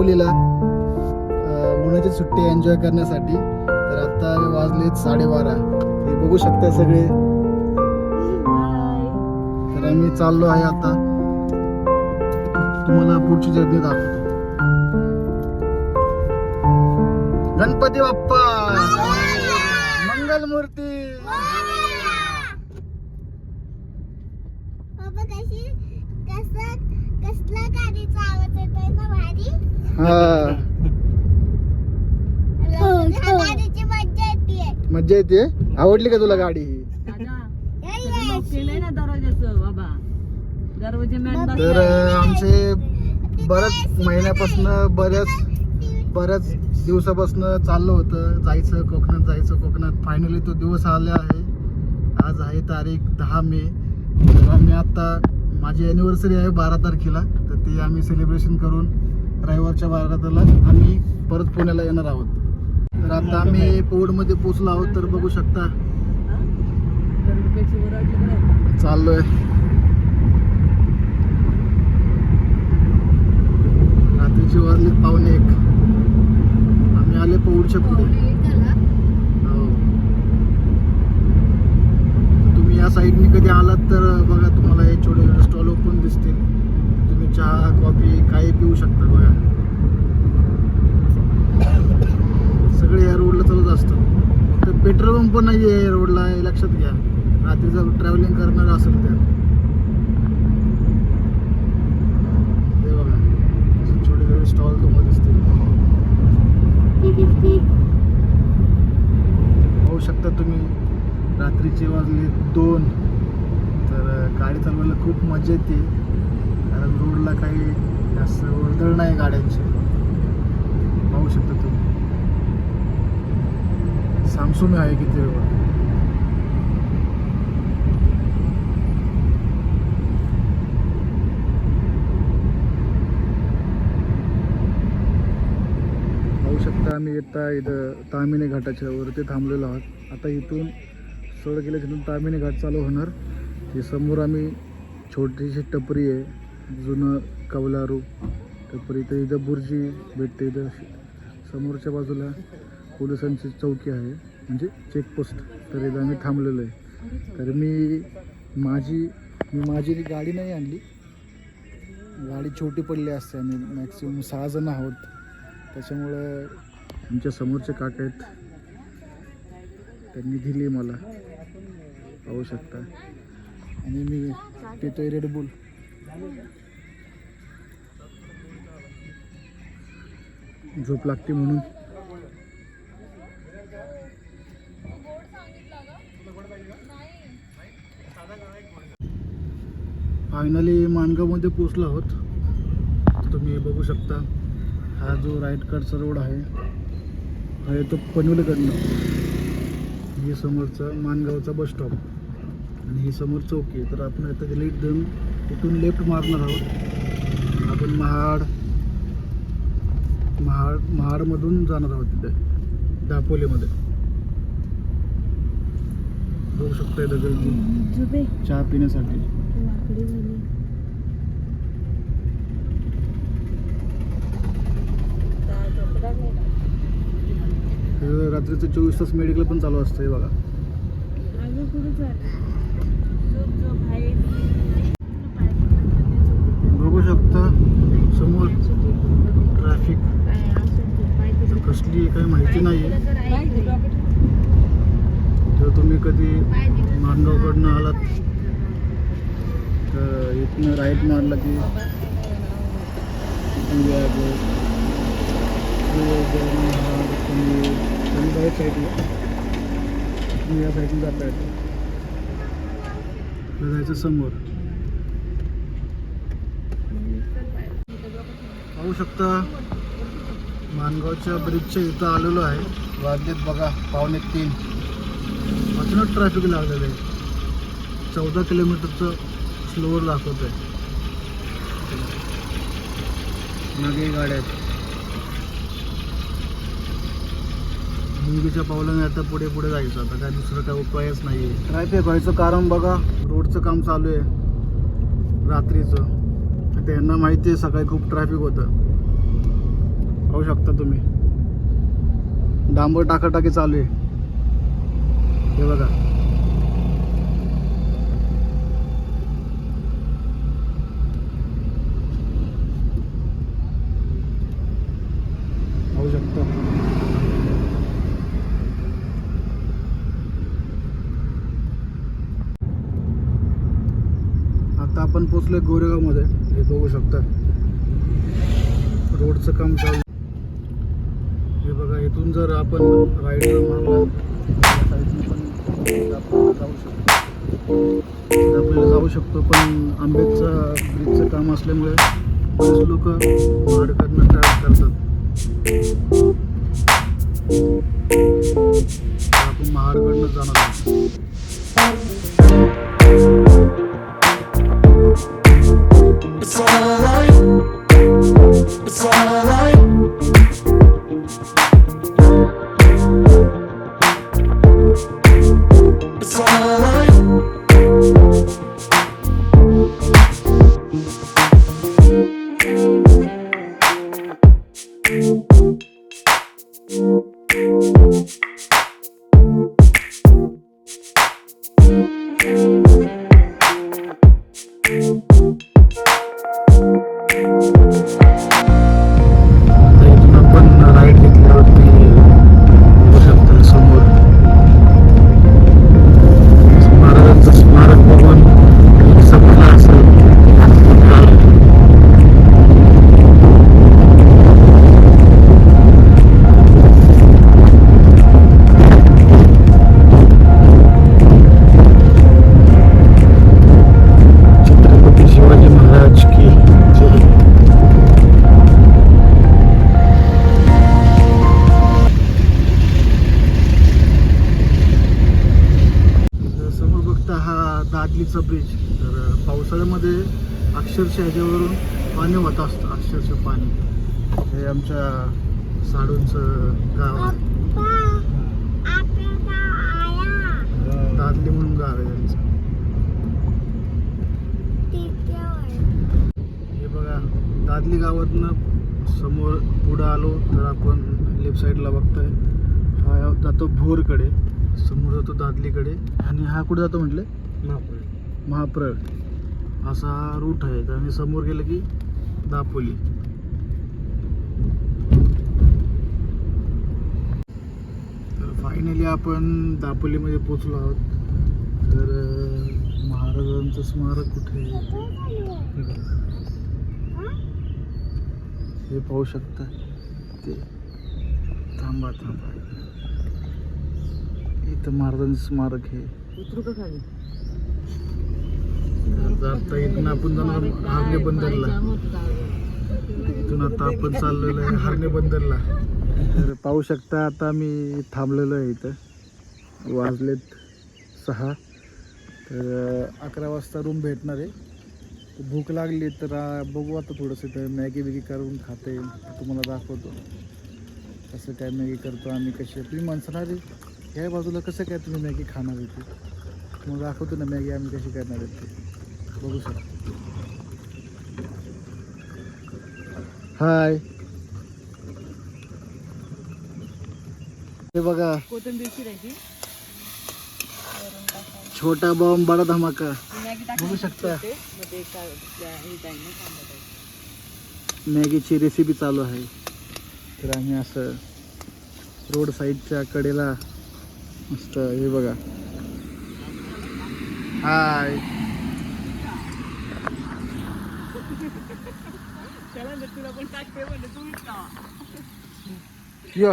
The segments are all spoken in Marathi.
दापोलीला अं, उन्हाची सुट्टी एन्जॉय करण्यासाठी. तर आता वाजलेत साडेबारा. हे बघू शकता सगळे. तर आम्ही चाललो आहे आता. तुम्हाला पुढची जर्नी दाखवतो. गणपती बाप्पा! मंगल मूर्ती बाबा कशी कसं कसला गाडीचा आवाज येतोय ना भारी हा. ह्या गाडीची मज्जा येते. मज्जा येते? आवडली का तुला गाडी ही? केलंय ना दरवाजाचं? बाबा दरवाजे मॅन तर आमचे बऱ्याच महिन्यापासून बऱ्याच बऱ्याच दिवसापासून चाललं होतं. जायचं कोकणात जायचं कोकणात. फायनली तो दिवस आला आहे. आज आहे तारीख दहा मे. तर आम्ही आत्ता माझी अॅनिव्हर्सरी आहे बारा तारखेला. तर ती आम्ही सेलिब्रेशन करून रविवारच्या बारा तारखेला आम्ही परत पुण्याला येणार आहोत. तर आता आम्ही पौडमध्ये पोचलो आहोत तर बघू शकता. चाललोय. रात्रीचे वाजले पावणे एक. आम्ही आले पौडच्या पुढे. हो. तुम्ही या साईडने कधी आलात तर बघा तुम्हाला हे छोटे छोटे स्टॉल ओपन दिसतील. चहा कॉफी काही पिऊ शकता बघा. सगळे या रोडला चालत असतं तर पेट्रोल पंप नाही आहे या रोडला हे लक्षात घ्या. रात्रीचं ट्रॅव्हलिंग करणार असेल तर ते बघा. छोटे छोटे स्टॉल तुम्हाला दिसतील. पाहू शकता तुम्ही रात्रीचे वाजले दोन. तर गाडी चालवायला खूप मजा येते. कारण रोडला काही जास्त वर्दळ नाही गाड्यांची. पाहू शकता तुम्ही. सामसुमी आहे किती रोड पाहू शकता आम्ही येता इथं तामिनी घाटाच्या वरती थांबलेलो आहोत. आता इथून सोड गेल्याच्यानंतर तामिनी घाट चालू होणार. ते समोर आम्ही छोटीशी टपरी आहे. जुनं कवलारू. तर तर इथं बुर्जी भेटते इथं समोरच्या बाजूला पोलिसांची चौकी आहे. म्हणजे चेकपोस्ट तर इथं आम्ही थांबलेलो आहे. तर मी माझी मी माझी गाडी नाही आणली गाडी छोटी पडली असते आम्ही मॅक्सिमम सहा जण आहोत. त्याच्यामुळं आमच्या समोरचे काका आहेत. त्यांनी दिली मला. पाहू शकता. आणि मी पितोय रेडबुल झोप लागते म्हणून. फायनली माणगावमध्ये पोचलो आहोत. तुम्ही बघू शकता हा जो राईट कडचा रोड आहे हा येतो पनवेलकडनं. हे समोरचा माणगावचा बस स्टॉप आणि हे समोर चौकी तर आपण आता लेट देऊन इथून लेफ्ट मारणार आहोत. आपण महाड महाड महाडमधून जाणार आहोत तिथे दापोलीमध्ये. बघू शकता गर्दी चहा पिण्यासाठी. रात्रीचं चोवीस तास मेडिकल पण चालू असतं हे बघू शकता समोर ट्रॅफिक कसली काही माहिती नाही आहे जर तुम्ही कधी मांडवकडनं आलात तर इथनं राईट मारला की राईट साईडला तुम्ही या साईडला जाता येतं. जायचं समोर. पाहू शकता मानगावच्या ब्रिजच्या इथं आलेलो आहे. वाजलेत बघा पावणे तीन. अचानक ट्रॅफिक लागलेलं आहे. चौदा किलोमीटरचं स्लोवर दाखवत आहे मागे गाड्या आहेत. मुलगीच्या पावलाने आता पुढे पुढे जायचं. आता काय दुसरं काय उपायच नाही आहे ट्रॅफिक व्हायचं कारण बघा रोडचं काम चालू आहे. रात्रीचं. आता यांना माहिती आहे सकाळी खूप ट्रॅफिक होतं. पाहू शकता तुम्ही. डांबर टाकाटाकी चालू आहे. हे बघा पाहू शकता आता आपण पोचलोय गोरेगावमध्ये. हे बघू शकता. रोडचं काम चालू. हे बघा इथून जर आपण राईडला पण जाऊ शकतो आपल्याला जाऊ शकतो. पण आंबेचा ब्रिजचं काम असल्यामुळे बरेच लोक करणं स्टार्ट करतात आपण महाडकडनं जाणार आहोत. all alone दादलीचा ब्रिज तर पावसाळ्यामध्ये अक्षरशः ह्याच्यावरून पाणी होत असतं अक्षरशः पाणी. हे आमच्या साडूंचं गाव आहे. दादली म्हणून गाव आहे त्यांचं. हे बघा दादली गावातनं समोर पुढं आलो तर आपण लेफ्ट साईडला बघतोय. हा जातो भोरकडे समोर जातो दादलीकडे. आणि हा कुठे जातो म्हटले? महाप्रळ असा हा रूट आहे आणि समोर गेलं की दापोली. तर फायनली आपण दापोलीमध्ये पोचलो आहोत. तर महाराजांचं स्मारक कुठे आहे? हे. हे पाहू शकता. ते थांबा थांबा. इथं महाराजांचं स्मारक उतरू का खाली? आता इथून आपण जाणार हार्ने बंदरला. इथून आता आपण चाललेलो आहे हार्ने बंदरला. तर पाहू शकता आता मी थांबलेलो आहे इथं. वाजलेत सहा. तर अकरा वाजता रूम भेटणार आहे. भूक लागली तर बघू आता थोडंसं तर मॅगी बिगी करून खाते. तुम्हाला दाखवतो. कसं काय मॅगी करतो आम्ही कशी तुम्ही म्हणणार आहे या बाजूला कसं काय तुम्ही मॅगी खाणार आहे तुम्हाला दाखवतो ना मॅगी आम्ही कशी करणार आहे बघू शकता. हाय. हे बघा. छोटा बॉम्ब बडा धमाका. बघू शकता. मॅगीची रेसिपी चालू आहे. तर आम्ही असं रोड साईडच्या कडेला मस्त हे बघा. हाय. त्याला ना तुला पण टाकते म्हणलं तुम्हीच खावा. या.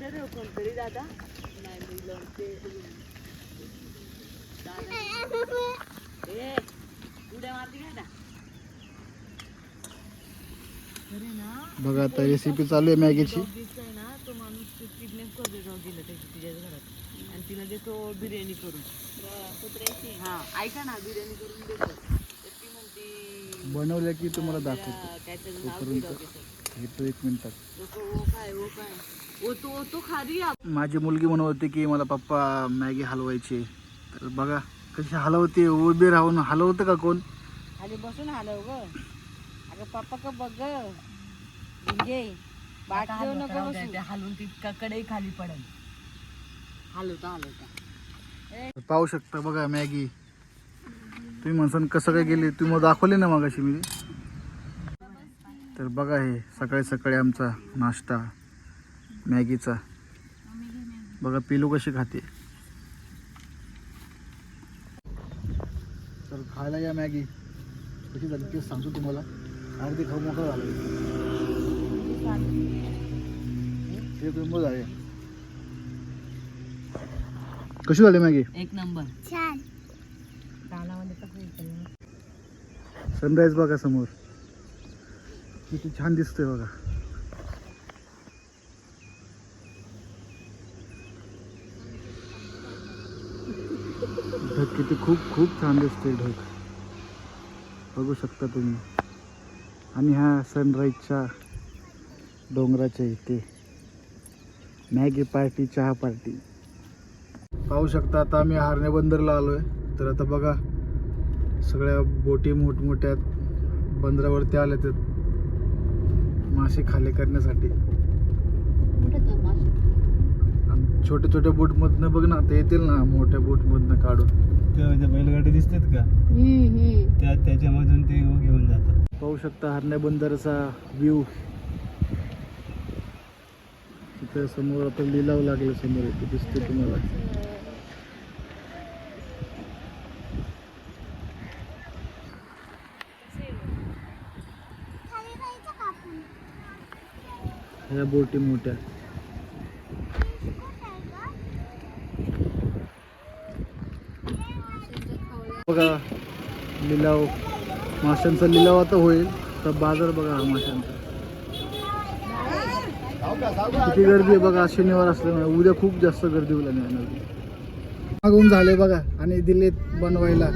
तर कोणतरी दादा नाही मी लोणचे दादा ए उड्या मारती काय ना अरे ना बघा आता रेसिपी चालू आहे मॅगीची. दिसतोय ना तो माणूस किडनॅप करतो तिच्या घरात. आणि तिला देतो बिर्याणी करून. कुत्र्याची. हा ऐका ना बिर्याणी करून देतो. तर ती म्हणती बनवल्या की तुम्हाला दाखवतो. काहीतरी नाव तोपर्यंत. दिलं होतं. येतो एक मिनिटात वो काय वो काय. वो तो वो तो खा रही है माझी मुलगी म्हणत होती की मला पप्पा मॅगी हलवायची. तर बघा कशी हलवते उभी राहून हलवतं का कोण? खाली बसून हलव ग. अगं पप्पा का बघ ग. म्हणजे बाट देऊ नको बसू. हलवून तितका कडे खाली पडेल. हलवता हलवता. पाहू शकता बघा मॅगी. तुम्ही म्हणसान कसं काय गेली तुम्ही मग दाखवले ना मगाशी मी. तर बघा हे सकाळी सकाळी आमचा नाश्ता मॅगीचा. बघा पिलू कशी खाते. तर खायला या मॅगी. कशी झाली तेच सांगतो तुम्हाला. अर्धी खाऊ मोकळं झालं. ते तुम्ही झाले कशी झाली मॅगी? एक नंबर. छान. सनराईज बघा समोर. किती छान दिसतोय बघा. ढग किती खूप खूप छान दिसतोय ढग. बघू शकता तुम्ही. आणि ह्या सनराईजच्या डोंगराच्या इथे मॅगी पार्टी चहा पार्टी. पाहू शकता आता आम्ही हारणे बंदरला आलोय. तर आता बघा सगळ्या बोटी मोठमोठ्या बंदरावरती आल्या आहेत मासे खाली करण्यासाठी. आणि छोट्या छोट्या बोटमधनं बघ ना ते येतील ना मोठ्या बोटमधनं काढून. त्या त्या बैलगाडी दिसतात का? त्या त्याच्यामधून ते घेऊन जातात. पाहू शकता हरण्या बंदरचा व्ह्यू तिथं समोर आता लिलाव लागले समोर इथे दिसते तुम्हाला खाली जायचं का आपण ह्या बोटी मोठ्या. बघा लिलाव. माशांचा लिलाव आता होईल. तर बाजार बघा हा माशांचा. किती गर्दी आहे बघा शनिवार असल्यामुळे उद्या खूप जास्त गर्दी होईल आणि मागून झाले बघा आणि दिलेत बनवायला.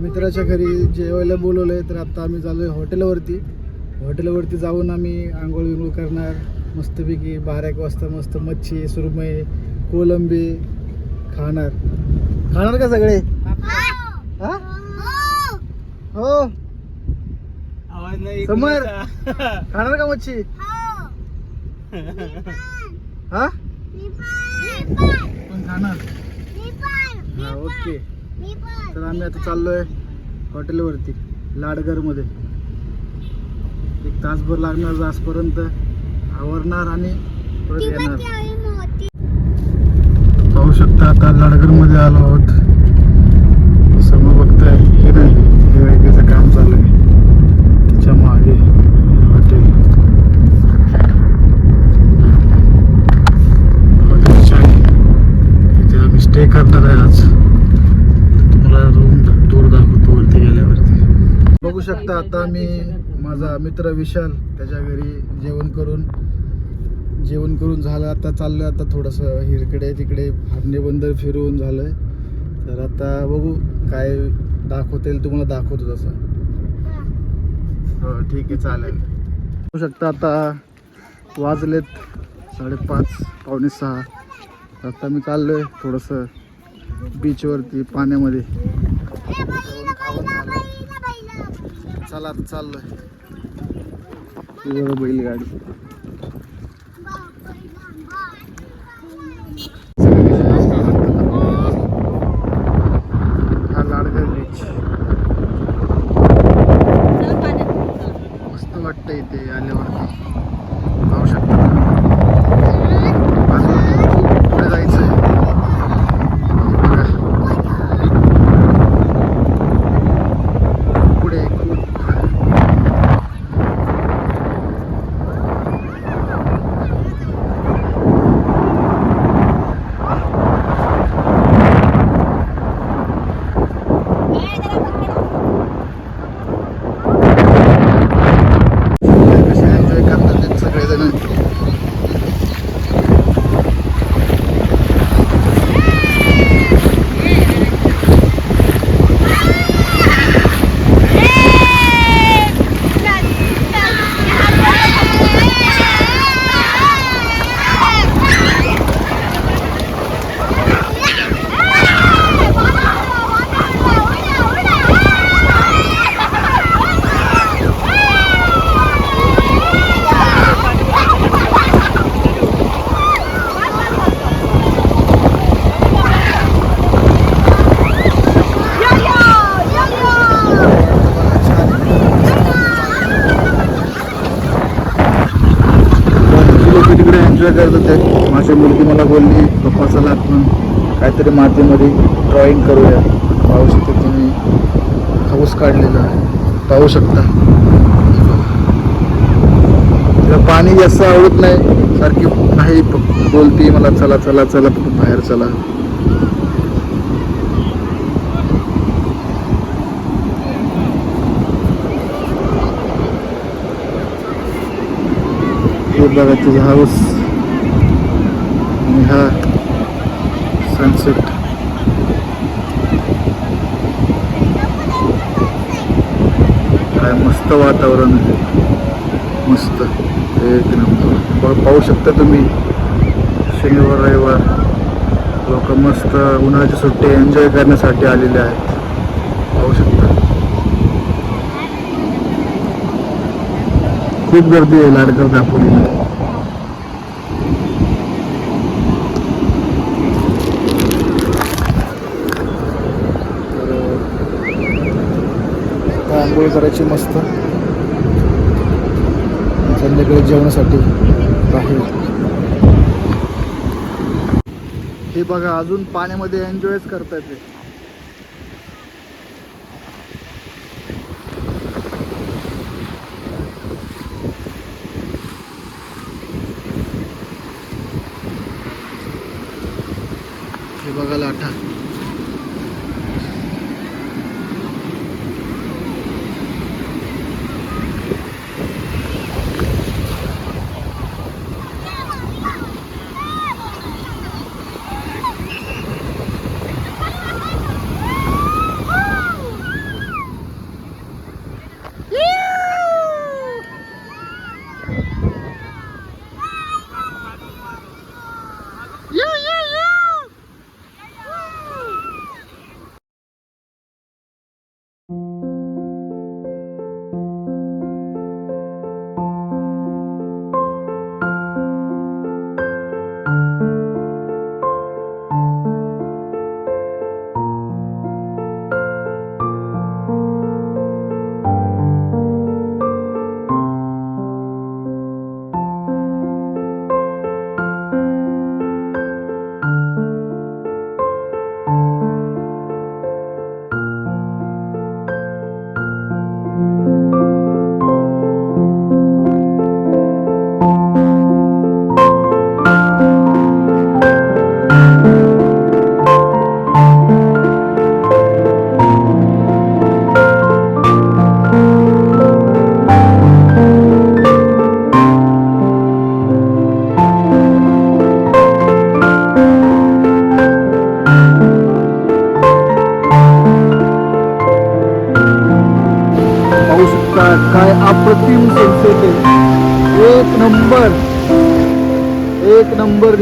मित्राच्या घरी जेवायला बोलवलंय तर आता आम्ही चाललोय हॉटेलवरती हॉटेलवरती जाऊन आम्ही आंघोळ विंघोळ करणार. मस्तपैकी बारा एक वाजता मस्त मच्छी सुरमई कोलंबी खाणार खाणार का सगळे हा हो. हो आवाज नाही समोर. खाणार का मच्छी हो. हा मी पण. मी पण. पण खाणार मी पण. हा ओके मी पण. तर आम्ही आता चाललोय हॉटेलवरती लाडघरमध्ये एक तासभर लागणार जासपर्यंत आवरणार आणि परत येणार. पाहू शकता आता लाडघरमध्ये आलो आहोत. समोर बघताय हे नाही हे वेगळीचं काम चालू आहे. त्याच्यामागे हॉटेल. हॉटेल चाय इथे आम्ही स्टे करणार आहे आज. तुम्हाला रूम टूर दाखवतो वरती गेल्यावरती. बघू शकता आता आम्ही माझा मित्र विशाल त्याच्या घरी जेवण करून जेवण करून झालं आता चाललं आता थोडंसं हिरकडे तिकडे हरणे बंदर फिरून झालंय. तर आता बघू काय दाखवता येईल तुम्हाला दाखवतो तसं. हो ठीक आहे चालेल. होऊ शकता आता वाजलेत साडेपाच पावणे सहा. आता मी चाललोय थोडंसं बीचवरती पाण्यामध्ये. चला आता चाललोय. आहे बैलगाडी. ड्रॉइंग करूया. पाहू शकता तुम्ही हाऊस काढलेला आहे. पाहू शकता. तिला पाणी जास्त आवडत नाही. सारखी नाही बोलती मला चला चला चला बाहेर चला. बघा तुझा हाऊस आणि हा सनसेट काय मस्त वातावरण आहे. मस्त. एक नंबर. पाहू शकता तुम्ही. शनिवार रविवार. लोक मस्त उन्हाळ्याची सुट्टी एन्जॉय करण्यासाठी आलेले आहेत. पाहू शकता. खूप गर्दी आहे लाडकर दापोलीला तर आंघोळ करायची मस्त. संध्याकाळी जेवणासाठी बाहेर हे बघा अजून पाण्यामध्ये एन्जॉयच करता येते हे बघा लाटा.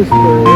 एक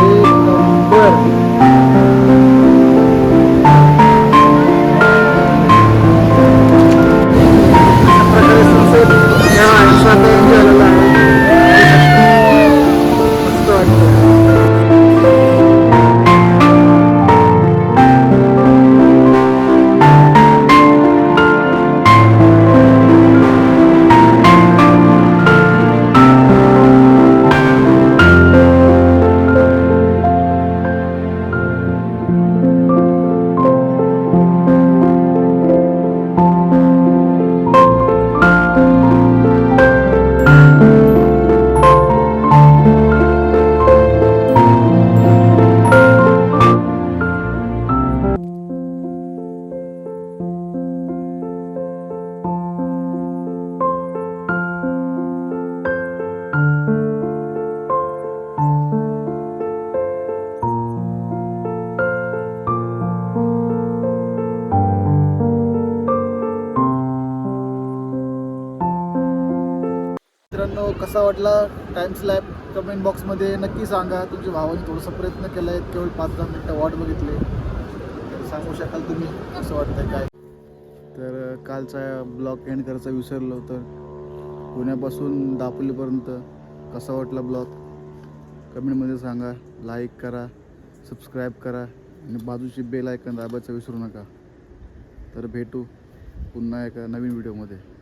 कसा वाटला टाईम स्लॅब कमेंट बॉक्समध्ये नक्की सांगा. तुमच्या भावाने थोडासा प्रयत्न केला आहे केवळ पाच दहा मिनटं वाट बघितली. सांगू शकाल तुम्ही कसं वाटतं काय? तर कालचा ब्लॉग एंड करायचा विसरलो तर पुण्यापासून दापोलीपर्यंत कसा वाटला ब्लॉग? कमेंटमध्ये सांगा. लाईक करा. सबस्क्राईब करा. आणि बाजूची बेल ऐकन दाबायचं विसरू नका. तर भेटू पुन्हा एका नवीन व्हिडिओमध्ये